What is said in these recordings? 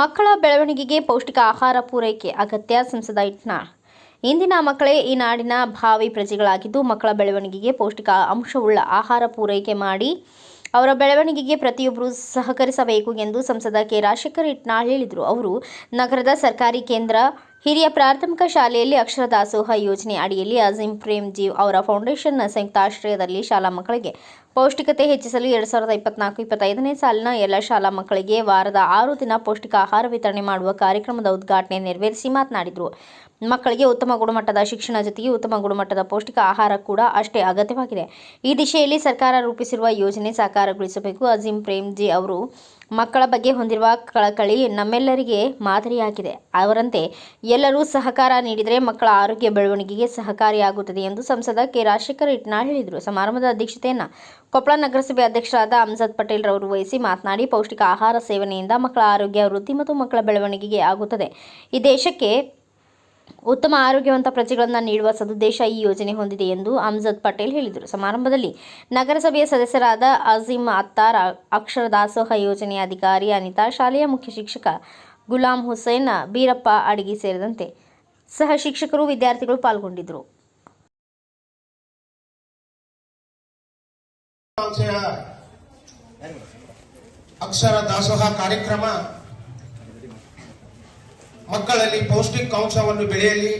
ಮಕ್ಕಳ ಬೆಳವಣಿಗೆಗೆ ಪೌಷ್ಟಿಕ ಆಹಾರ ಪೂರೈಕೆ ಅಗತ್ಯ, ಸಂಸದ ಇಟ್ನಾಳ್ ಇಂದಿನ ಮಕ್ಕಳೇ ಈ ನಾಡಿನ ಭಾವಿ ಪ್ರಜೆಗಳಾಗಿದ್ದು ಮಕ್ಕಳ ಬೆಳವಣಿಗೆಗೆ ಪೌಷ್ಟಿಕ ಅಂಶವುಳ್ಳ ಆಹಾರ ಪೂರೈಕೆ ಮಾಡಿ ಅವರ ಬೆಳವಣಿಗೆಗೆ ಪ್ರತಿಯೊಬ್ಬರು ಸಹಕರಿಸಬೇಕು ಎಂದು ಸಂಸದ ಕೆ. ರಾಜಶೇಖರ್ ಇಟ್ನಾಳ್ ಹೇಳಿದರು. ಅವರು, ನಗರದ ಸರ್ಕಾರಿ ಕೇಂದ್ರ, ಹಿರಿಯ ಪ್ರಾಥಮಿಕ ಶಾಲೆಯಲ್ಲಿ ಅಕ್ಷರ ದಾಸೋಹ ಯೋಜನೆ ಅಡಿಯಲ್ಲಿ ಅಜೀಂ ಪ್ರೇಮ್ ಜೀವ್ ಅವರ ಫೌಂಡೇಶನ್ನ ಸಂಯುಕ್ತಾಶ್ರಯದಲ್ಲಿ ಶಾಲಾ ಮಕ್ಕಳಿಗೆ ಪೌಷ್ಟಿಕತೆ ಹೆಚ್ಚಿಸಲು ಎರಡು ಸಾವಿರದ ಇಪ್ಪತ್ನಾಲ್ಕು, ಇಪ್ಪತ್ತೈದನೇ ಸಾಲಿನ ಎಲ್ಲ ಶಾಲಾ ಮಕ್ಕಳಿಗೆ ವಾರದ ಆರು ದಿನ ಪೌಷ್ಟಿಕ ಆಹಾರ ವಿತರಣೆ ಮಾಡುವ ಕಾರ್ಯಕ್ರಮದ ಉದ್ಘಾಟನೆ ನೆರವೇರಿಸಿ ಮಾತನಾಡಿದರು. ಮಕ್ಕಳಿಗೆ ಉತ್ತಮ ಗುಣಮಟ್ಟದ ಶಿಕ್ಷಣ ಜೊತೆಗೆ ಉತ್ತಮ ಗುಣಮಟ್ಟದ ಪೌಷ್ಟಿಕ ಆಹಾರ ಕೂಡ ಅಷ್ಟೇ ಅಗತ್ಯವಾಗಿದೆ. ಈ ದಿಶೆಯಲ್ಲಿ ಸರ್ಕಾರ ರೂಪಿಸಿರುವ ಯೋಜನೆ ಸಾಕಾರಗೊಳಿಸಬೇಕು. ಅಜೀಂ ಪ್ರೇಮ್ಜಿ ಅವರು, ಮಕ್ಕಳ ಬಗ್ಗೆ ಹೊಂದಿರುವ ಕಳಕಳಿ ನಮ್ಮೆಲ್ಲರಿಗೆ ಮಾದರಿಯಾಗಿದೆ. ಅವರಂತೆ, ಎಲ್ಲರೂ ಸಹಕಾರ ನೀಡಿದರೆ ಮಕ್ಕಳ ಆರೋಗ್ಯ ಬೆಳವಣಿಗೆಗೆ ಸಹಕಾರಿಯಾಗುತ್ತದೆ ಎಂದು ಸಂಸದ ಕೆ ರಾಜಶೇಖರ್ ಇಟ್ನಾಳ್ ಹೇಳಿದರು. ಸಮಾರಂಭದ ಅಧ್ಯಕ್ಷತೆಯನ್ನು ಕೊಪ್ಪಳ ನಗರಸಭೆ ಅಧ್ಯಕ್ಷರಾದ ಅಮ್ಜದ್ ಪಟೇಲ್ ರವರು ವಹಿಸಿ ಮಾತನಾಡಿ, ಪೌಷ್ಟಿಕ ಆಹಾರ ಸೇವನೆಯಿಂದ ಮಕ್ಕಳ ಆರೋಗ್ಯ ವೃದ್ಧಿ ಮತ್ತು ಮಕ್ಕಳ ಬೆಳವಣಿಗೆಗೆ ಆಗುತ್ತದೆ. ಈ ದೇಶಕ್ಕೆ ಉತ್ತಮ ಆರೋಗ್ಯವಂತ ಪ್ರಜೆಗಳನ್ನು ನೀಡುವ ಸದುದ್ದೇಶ ಈ ಯೋಜನೆ ಹೊಂದಿದೆ ಎಂದು ಅಮ್ಜದ್ ಪಟೇಲ್ ಹೇಳಿದರು. ಸಮಾರಂಭದಲ್ಲಿ ನಗರಸಭೆಯ ಸದಸ್ಯರಾದ ಅಜೀಮ್ ಅತ್ತಾರ್, ಅಕ್ಷರ ದಾಸೋಹ ಯೋಜನೆಯ ಅಧಿಕಾರಿ ಅನಿತಾ, ಶಾಲೆಯ ಮುಖ್ಯ ಶಿಕ್ಷಕ ಗುಲಾಂ ಹುಸೇನ್, ಬೀರಪ್ಪ ಅಡಗಿ ಸೇರಿದಂತೆ ಸಹ ಶಿಕ್ಷಕರು, ವಿದ್ಯಾರ್ಥಿಗಳು ಪಾಲ್ಗೊಂಡಿದ್ದರು. ಅಕ್ಷರ ದಾಸೋಹ ಕಾರ್ಯಕ್ರಮ. ಮಕ್ಕಳಲ್ಲಿ ಪೌಷ್ಟಿಕಾಂಶವನ್ನು ಬೆಳೆಯಲಿ.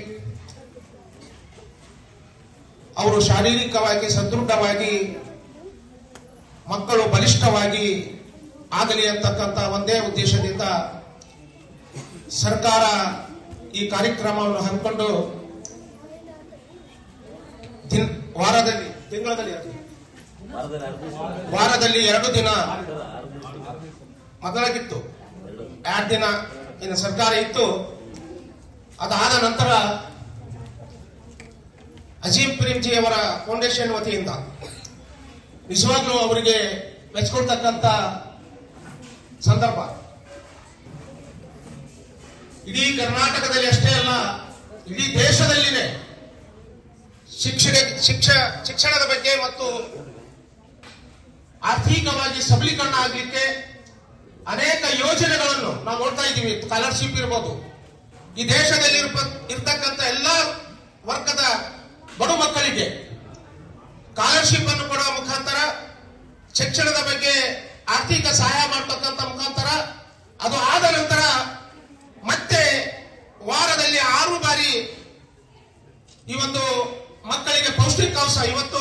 ಅವರು ಶಾರೀರಿಕವಾಗಿ ಸದೃಢವಾಗಿ, ಮಕ್ಕಳು ಬಲಿಷ್ಠವಾಗಿ ಆಗಲಿ ಅಂತಕ್ಕಂಥ ಒಂದೇ ಉದ್ದೇಶದಿಂದ ಸರ್ಕಾರ ಈ ಕಾರ್ಯಕ್ರಮವನ್ನು ಹಮ್ಮಿಕೊಂಡು ದಿನ ವಾರದಲ್ಲಿ ತಿಂಗಳಲ್ಲಿ ವಾರದಲ್ಲಿ ಎರಡು ದಿನ ಮೊದಲಾಗಿತ್ತು ಎರಡು ದಿನ ಇನ್ನು ಸರ್ಕಾರ ಇತ್ತು. ಅದಾದ ನಂತರ ಅಜೀಂ ಪ್ರೇಮ್ಜಿ ಅವರ ಫೌಂಡೇಶನ್ ವತಿಯಿಂದ ನಿಜವಾಗ್ಲೂ ಅವರಿಗೆ ಮೆಚ್ಕೊಳ್ತಕ್ಕಂಥ ಸಂದರ್ಭ. ಇಡೀ ಕರ್ನಾಟಕದಲ್ಲಿ ಅಷ್ಟೇ ಅಲ್ಲ, ಇಡೀ ದೇಶದಲ್ಲಿನೇ ಶಿಕ್ಷಣ, ಶಿಕ್ಷ, ಶಿಕ್ಷಣದ ಬಗ್ಗೆ ಮತ್ತು ಆರ್ಥಿಕವಾಗಿ ಸಬಲೀಕರಣ ಆಗಲಿಕ್ಕೆ ಅನೇಕ ಯೋಜನೆಗಳನ್ನು ನಾವು ನೋಡ್ತಾ ಇದ್ದೀವಿ. ಸ್ಕಾಲರ್ಶಿಪ್ ಇರ್ಬೋದು. ಈ ದೇಶದಲ್ಲಿ ಇರ್ತಕ್ಕಂಥ ಎಲ್ಲ ವರ್ಗದ ಬಡು ಮಕ್ಕಳಿಗೆ ಸ್ಕಾಲರ್ಶಿಪ್ ಅನ್ನು ಕೊಡುವ ಮುಖಾಂತರ, ಶಿಕ್ಷಣದ ಬಗ್ಗೆ ಆರ್ಥಿಕ ಸಹಾಯ ಮಾಡತಕ್ಕಂಥ ಮುಖಾಂತರ, ಅದು ಆದ ನಂತರ ಮತ್ತೆ ವಾರದಲ್ಲಿ ಆರು ಬಾರಿ ಈ ಒಂದು ಮಕ್ಕಳಿಗೆ ಪೌಷ್ಟಿಕಾಂಶ, ಇವತ್ತು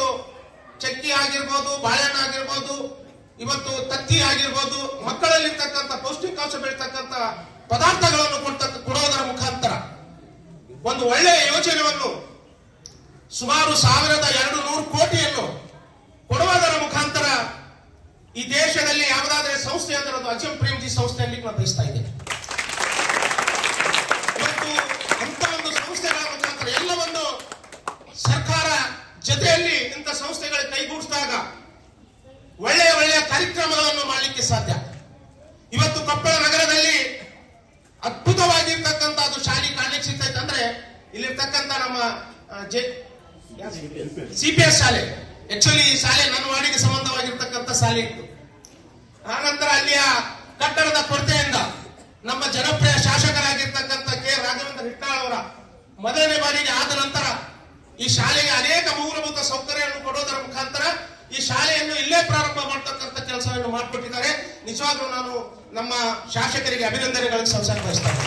ಚಕ್ಕಿ ಆಗಿರ್ಬೋದು, ಬಾಳೆಹಣ್ಣು ಆಗಿರ್ಬೋದು, ಇವತ್ತು ತತ್ತಿ ಆಗಿರ್ಬೋದು, ಮಕ್ಕಳಲ್ಲಿರ್ತಕ್ಕಂಥ ಪೌಷ್ಟಿಕಾಂಶ ಬೆಳೀತಕ್ಕಂಥ ಪದಾರ್ಥಗಳನ್ನು ಕೊಡ್ತಕ್ಕ, ಕೊಡೋದರ ಮುಖಾಂತರ ಒಂದು ಒಳ್ಳೆಯ ಯೋಜನೆಯನ್ನು ಸುಮಾರು ಸಾವಿರದ ಎರಡು ನೂರು ಕೋಟಿಯನ್ನು ಕೊಡುವುದರ ಮುಖಾಂತರ ಈ ದೇಶದಲ್ಲಿ ಯಾವುದಾದ್ರೆ ಸಂಸ್ಥೆ ಅಂದ್ರೆ ಅದು ಅಜಂ ಪ್ರೇಮ್ಜಿ ಸಂಸ್ಥೆಯಲ್ಲಿ ನಾನು ಬಯಸ್ತಾ ಇದ್ದೇನೆ ಇವತ್ತು ಅಂತ ಒಂದು ಸಂಸ್ಥೆಗಳ ಮುಖಾಂತರ ಎಲ್ಲವನ್ನು ಸರ್ಕಾರ ಜೊತೆಯಲ್ಲಿ ಇಂಥ ಸಂಸ್ಥೆಗಳ ಕೈಗೂಡಿಸಿದಾಗ ಒಳ್ಳೆಯ ಒಳ್ಳೆಯ ಕಾರ್ಯಕ್ರಮಗಳನ್ನು ಮಾಡಲಿಕ್ಕೆ ಸಾಧ್ಯ. ಇವತ್ತು ಕೊಪ್ಪಳ ನಗರದಲ್ಲಿ ಅದ್ಭುತವಾಗಿರ್ತಕ್ಕಂಥ ಅದು ಶಾಲೆ ಕಾಣಲಿಕ್ಕೆ ಸಿಗ್ತೈತೆ ಅಂದ್ರೆ ಇಲ್ಲಿರ್ತಕ್ಕಂಥ ನಮ್ಮ ಜೆ, ಸಿಪಿಎಸ್ ಶಾಲೆ. ಆಕ್ಚುಲಿ ಈ ಶಾಲೆ ನನ್ನ ವಾಡಿಗೆ ಸಂಬಂಧವಾಗಿರ್ತಕ್ಕಂಥ ಶಾಲೆ ಇತ್ತು. ಆ ನಂತರ ಅಲ್ಲಿಯ ಕಟ್ಟಡದ ಕೊರತೆಯಿಂದ ನಮ್ಮ ಜನಪ್ರಿಯ ಶಾಸಕರಾಗಿರ್ತಕ್ಕಂಥ ಕೆ. ರಾಘವೇಂದ್ರ ಹಿಟ್ಟಾಳ್ ಅವರ ಮೊದಲನೇ ಬಾರಿಗೆ ಆದ ನಂತರ ಈ ಶಾಲೆಗೆ ಅನೇಕ ಮೂಲಭೂತ ಸೌಕರ್ಯವನ್ನು ಕೊಡೋದರ ಮುಖಾಂತರ ಈ ಶಾಲೆಯನ್ನು ಇಲ್ಲೇ ಪ್ರಾರಂಭ ಮಾಡತಕ್ಕಂಥ ಕೆಲಸವನ್ನು ಮಾಡಿಕೊಟ್ಟಿದ್ದಾರೆ. ನಿಜವಾಗ್ಲೂ ನಾನು ನಮ್ಮ ಶಾಸಕರಿಗೆ ಅಭಿನಂದನೆಗಳನ್ನು ಸಂಸಾರ ಬಯಸ್ತೇನೆ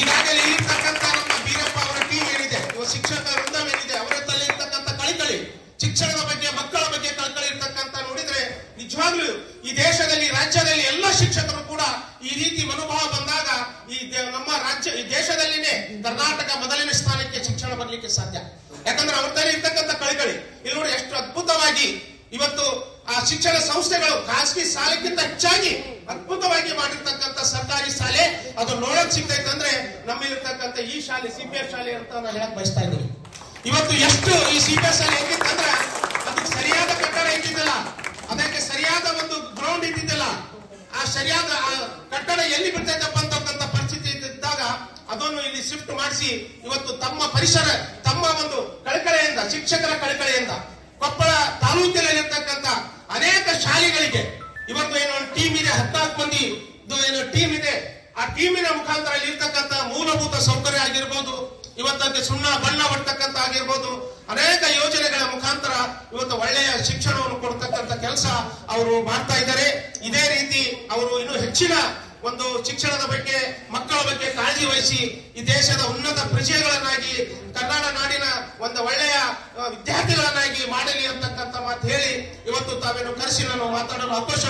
ಈಗಾಗಲೇ ಇಲ್ಲಿರ್ತಕ್ಕಂಥ ನಮ್ಮ ಬೀರಪ್ಪ ಅವರ ಟೀಮ್ ಏನಿದೆ ಶಿಕ್ಷಕ ಏನಿದೆ, ಅವರ ತಲೆ ಇರ್ತಕ್ಕಂಥ ಕಳಿಕಳಿ, ಶಿಕ್ಷಣದ ಬಗ್ಗೆ, ಮಕ್ಕಳ ಬಗ್ಗೆ ಕಳಕಳಿ ಇರ್ತಕ್ಕಂಥ ನೋಡಿದ್ರೆ ನಿಜವಾಗ್ಲೂ ಈ ದೇಶದಲ್ಲಿ ರಾಜ್ಯದಲ್ಲಿ ಎಲ್ಲ ಶಿಕ್ಷಕರು ಕೂಡ ಈ ರೀತಿ ಮನೋಭಾವ ಬಂದಾಗ ಈ ನಮ್ಮ ರಾಜ್ಯ, ಈ ದೇಶದಲ್ಲಿನೇ ಕರ್ನಾಟಕ ಮೊದಲನೇ ಶಿಕ್ಷಣ ಬರಲಿಕ್ಕೆ ಸಾಧ್ಯ. ಯಾಕಂದ್ರೆ ಅವ್ರ ತಲೆ ಇರ್ತಕ್ಕಂಥ ಕಳಿಗಳಿ ಇಲ್ಲಿ ನೋಡಿ ಎಷ್ಟು ಅದ್ಭುತವಾಗಿ ಇವತ್ತು ಆ ಶಿಕ್ಷಣ ಸಂಸ್ಥೆಗಳು ಖಾಸಗಿ ಸಾಲಕ್ಕಿಂತ ಹೆಚ್ಚಾಗಿ ಅದ್ಭುತವಾಗಿ ಮಾಡಿರ್ತಕ್ಕಂಥ ಸರ್ಕಾರಿ ಶಾಲೆ, ಅದು ನೋಡಕ್ ಸಿಗ್ತೈತೆ ಅಂದ್ರೆ ನಮ್ಮಲ್ಲಿರ್ತಕ್ಕಂಥ ಈ ಶಾಲೆ ಸಿಪಿಎಸ್ ಶಾಲೆ ಅಂತ ನಾನು ಹೇಳಕ್ ಬಯಸ್ತಾ ಇದ್ದೀನಿ. ಇವತ್ತು ಎಷ್ಟು ಈ ಸಿಪಿಎಸ್ ಶಾಲೆ ಹೆಂಗಿತ್ತಂದ್ರೆ ಅದಕ್ಕೆ ಸರಿಯಾದ ಕಟ್ಟಡ ಇದ್ದಿದ್ದಲ್ಲ ಅದಕ್ಕೆ ಸರಿಯಾದ ಒಂದು ಗ್ರೌಂಡ್ ಇದ್ದಿದ್ದಲ್ಲ ಆ ಸರಿಯಾದ ಕಟ್ಟಡ ಎಲ್ಲಿ ಬಿಡ್ತೈತಪ್ಪ ಅಂತಕ್ಕಂಥ ಪರಿಸ್ಥಿತಿ ಇದ್ದಾಗ ಅದನ್ನು ಇಲ್ಲಿ ಶಿಫ್ಟ್ ಮಾಡಿಸಿ ಇವತ್ತು ತಮ್ಮ ಪರಿಸರ, ತಮ್ಮ ಒಂದು ಕಳಕಳೆಯಿಂದ, ಶಿಕ್ಷಕರ ಕಳಕಳೆಯಿಂದ, ಕೊಪ್ಪಳ ತಾಲೂಕಿನಲ್ಲಿರ್ತಕ್ಕಂಥ ಅನೇಕ ಶಾಲೆಗಳಿಗೆ ಇವತ್ತು ಏನು ಒಂದು ಟೀಮ್ ಇದೆ, ಹದಿನಾಲ್ಕು ಮಂದಿ ಏನು ಟೀಮ್ ಇದೆ. ಆ ಟೀಮಿನ ಮುಖಾಂತರ ಇರ್ತಕ್ಕಂಥ ಮೂಲಭೂತ ಸೌಕರ್ಯ ಆಗಿರ್ಬೋದು, ಇವತ್ತಂತೆ ಸುಣ್ಣ ಬಣ್ಣ ಹೊಡ್ತಕ್ಕಂಥ ಆಗಿರ್ಬೋದು, ಅನೇಕ ಯೋಜನೆಗಳ ಮುಖಾಂತರ ಇವತ್ತು ಒಳ್ಳೆಯ ಶಿಕ್ಷಣವನ್ನು ಕೊಡ್ತಕ್ಕಂಥ ಕೆಲಸ ಅವರು ಮಾಡ್ತಾ ಇದ್ದಾರೆ. ಇದೇ ರೀತಿ ಅವರು ಇನ್ನೂ ಹೆಚ್ಚಿನ ಒಂದು ಶಿಕ್ಷಣದ ಬಗ್ಗೆ, ಮಕ್ಕಳ ಬಗ್ಗೆ ಕಾಳಜಿ ವಹಿಸಿ ಈ ದೇಶದ ಉನ್ನತ ಪ್ರಜೆಗಳನ್ನಾಗಿ ಕನ್ನಡ ನಾಡಿನ ಒಂದು ಒಳ್ಳೆಯ ವಿದ್ಯಾರ್ಥಿಗಳನ್ನಾಗಿ ಮಾಡಲಿ ಅಂತಕ್ಕಂಥ ಮಾತು ಹೇಳಿ ಇವತ್ತು ತಾವೇನು ಕರೆಸಿ ನಾನು ಮಾತಾಡಲು ಅವಕಾಶ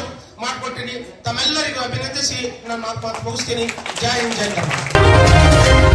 ಮಾಡಿಕೊಟ್ಟಿನಿ. ತಮ್ಮೆಲ್ಲರಿಗೂ ಅಭಿನಂದಿಸಿ. ನನ್ನ ಮಾತು ಮುಗಿಸ್ತೀನಿ. ಜೈ ಹಿಂದ್, ಜೈ ಕರ್ನಾಟಕ.